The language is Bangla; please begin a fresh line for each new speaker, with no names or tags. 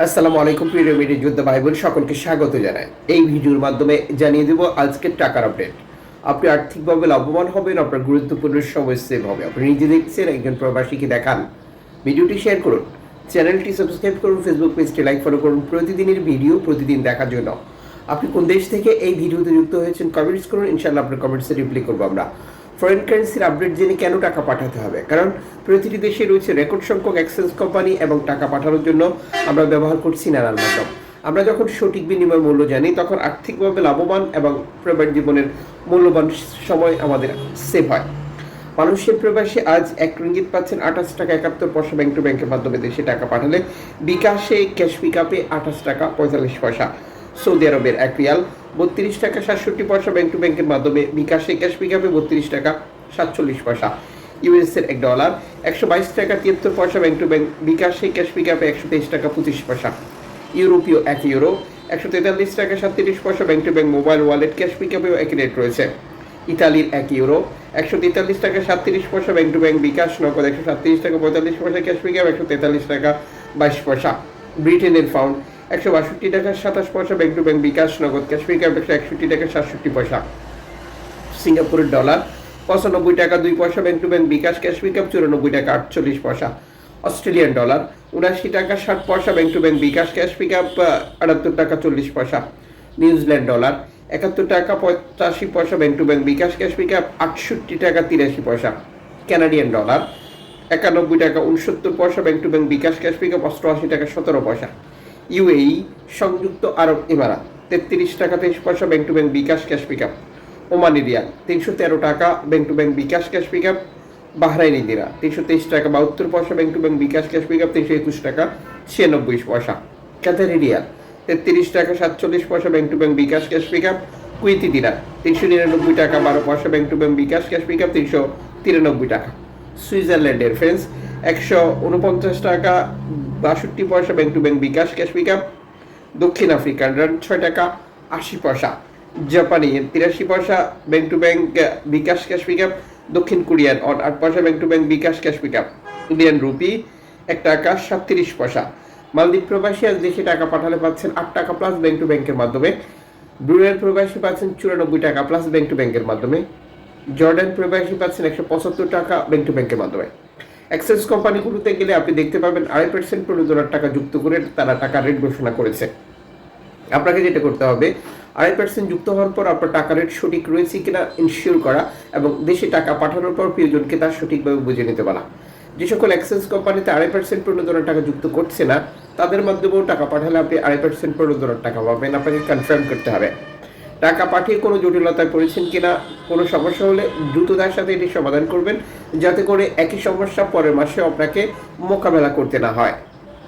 আসসালামু আলাইকুম, প্রিয় মিডিয়া যুদ্ধ ভাই বোন সকলকে স্বাগত জানাই। এই ভিডিওর মাধ্যমে জানিয়ে দেব আজকের টাকার আপডেট। আপনি আর্থিকভাবে লাভবান হবেন, আপনার গুরুত্বপূর্ণ সময় সেভ হবে। আপনি নিজে দেখছেন, একজন প্রবাসীকে দেখান। ভিডিওটি শেয়ার করুন। চ্যানেলটি সাবস্ক্রাইব করুন ফেসবুক পেজটি লাইক ফলো করুন। প্রতিদিনের ভিডিও প্রতিদিন দেখার জন্য। আপনি কোন দেশ থেকে এই ভিডিওতে যুক্ত হয়েছেন কমেন্টস করুন। ইনশাআল্লাহ আপনার কমেন্টসে রিপ্লাই করব আমরা। ফরেন কারেন্সির আপডেট জেনে কেন টাকা পাঠাতে হবে? কারণ প্রতিটি দেশে রয়েছে রেকর্ড সংখ্যক এক্সচেঞ্জ কোম্পানি এবং টাকা পাঠানোর জন্য আমরা ব্যবহার করছি নানান মাধ্যম। আমরা যখন সঠিক বিনিময় মূল্য জানি, তখন আর্থিকভাবে লাভবান এবং প্রবাস জীবনের মূল্যবান সময় আমাদের সেভ হয়। মানুষের প্রবাসে আজ এক রিঙ্গিত পাচ্ছেন আঠাশ টাকা একাত্তর পয়সা ব্যাংক টু ব্যাংকের মাধ্যমে দেশে টাকা পাঠালে। বিকাশে ক্যাশ পিক আপে আঠাশ টাকা পঁয়তাল্লিশ পয়সা। সৌদি আরবের এক রিয়াল, বত্রিশ টাকা সাতষট্টি পয়সা ব্যাংক টু ব্যাংকের মাধ্যমে বিকাশে ক্যাশ পিকআপে বত্রিশ টাকা সাতচল্লিশ পয়সা। ইউএস এর এক ডলার একশো বাইশ টাকা তিয়াত্তর পয়সা ব্যাংক টু ব্যাংক বিকাশে ক্যাশ পিকআপে একশো তেইশ টাকা পঁচিশ পয়সা। ইউরোপীয় এক ইউরো একশো তেতাল্লিশ টাকা সাতত্রিশ পয়সা bank to bank mobile wallet cash পিকআপেও একই রেট রয়েছে। ইতালির এক ইউরো একশো তেতাল্লিশ টাকা সাতত্রিশ পয়সা ব্যাংক টু ব্যাংক বিকাশ নগদ একশো সাতত্রিশ টাকা পঁয়তাল্লিশ পয়সা ক্যাশ পিকআপ একশো তেতাল্লিশ টাকা বাইশ পয়সা। ব্রিটেনের পাউন্ড একশো বাষট্টি টাকা, সাতাশ পয়সা ব্যাংক টু ব্যাংক বিকাশ, নগদ ক্যাশ পিকআপ একশো একষট্টি টাকা, সাতষট্টি পয়সা। সিঙ্গাপুরের ডলার পঁচানব্বই টাকা, দুই পয়সা bank to bank bKash cash pickup চুরানব্বই টাকা, আটচল্লিশ পয়সা। অস্ট্রেলিয়ান ডলার উনাশি টাকা, ষাট পয়সা bank to bank bKash cash pickup আটাত্তর টাকা, চল্লিশ পয়সা। নিউজিল্যান্ড ডলার একাত্তর টাকা পঁচাশি পয়সা bank to bank bKash cash pickup আটষট্টি টাকা, তিরাশি পয়সা। কানাডিয়ান ডলার একানব্বই টাকা, উনসত্তর পয়সা bank to bank bKash cash pickup অষ্টআশি টাকা, সতেরো পয়সা। ইউএই সংযুক্ত আরব ইমারাত, তেত্রিশ টাকা তেইশ পয়সা bank to bank bKash cash pickup Omani riyal তিনশো তেরো টাকা bank to bank bKash cash pick up Bahraini দিরা তিনশো তেইশ টাকা বাহাত্তর পয়সা bank to bank bKash cash pick up তিনশো একুশ টাকা ছিয়ানব্বই পয়সা। কাতারি রিয়াল তেত্রিশ টাকা সাতচল্লিশ পয়সা bank to bank bKash cash pick up Kuwaiti দিরা, তিনশো নিরানব্বই টাকা বারো পয়সা bank to bank bKash cash pickup তিনশো তিরানব্বই টাকা। সুইজারল্যান্ডের ফ্রেন্স একশো উনপঞ্চাশ টাকা, বাষট্টি পয়সা bank to bank bKash cash pickup দক্ষিণ আফ্রিকার রান ছয় টাকা, আশি পয়সা, জাপানি তিরাশি পয়সা bank to bank bKash cash pickup দক্ষিণ কোরিয়ান অন আট পয়সা bank to bank bKash cash pickup Indian rupee এক টাকা, সাতত্রিশ পয়সা। মালদ্বীপ প্রবাসী আজ দেশে টাকা পাঠালে পাচ্ছেন আট টাকা প্লাস ব্যাংক টু ব্যাংকের মাধ্যমে। ব্রুনেল প্রবাসী পাচ্ছেন চুরানব্বই টাকা প্লাস ব্যাংক টু ব্যাংকের মাধ্যমে। জর্ডান প্রবাসী পাচ্ছেন একশো পঁচাত্তর টাকা ব্যাংক টু ব্যাংকের মাধ্যমে। এক্সেস কোম্পানিগুলোতে গেলে আপনি দেখতে পাবেন আড়াই পার্সেন্ট প্রণোদনার টাকা যুক্ত করে তারা টাকা রেট ঘোষণা করেছে। আপনাকে যেটা করতে হবে, আড়াই পার্সেন্ট যুক্ত হওয়ার পর আপনার টাকা রেট সঠিক রয়েছে কিনা ইনশিওর করা এবং দেশে টাকা পাঠানোর পর প্রিয়জনকে তার সঠিকভাবে বুঝে নিতে বলা। যে সকল এক্সচেঞ্জ কোম্পানিতে আড়াই পার্সেন্ট প্রণোদনার টাকা যুক্ত করছে না, তাদের মাধ্যমেও টাকা পাঠালে আপনি আড়াই পার্সেন্ট প্রণোদনার টাকা পাবেন। আপনাকে কনফার্ম করতে হবে। টাকা পাঠিয়ে কোনো জটিলতায় পড়েছেন কিনা, কোনো সমস্যা হলে দ্রুততার সাথে এটি সমাধান করবেন, যাতে করে একই সমস্যা পরের মাসে আপনাকে মোকাবেলা করতে না হয়।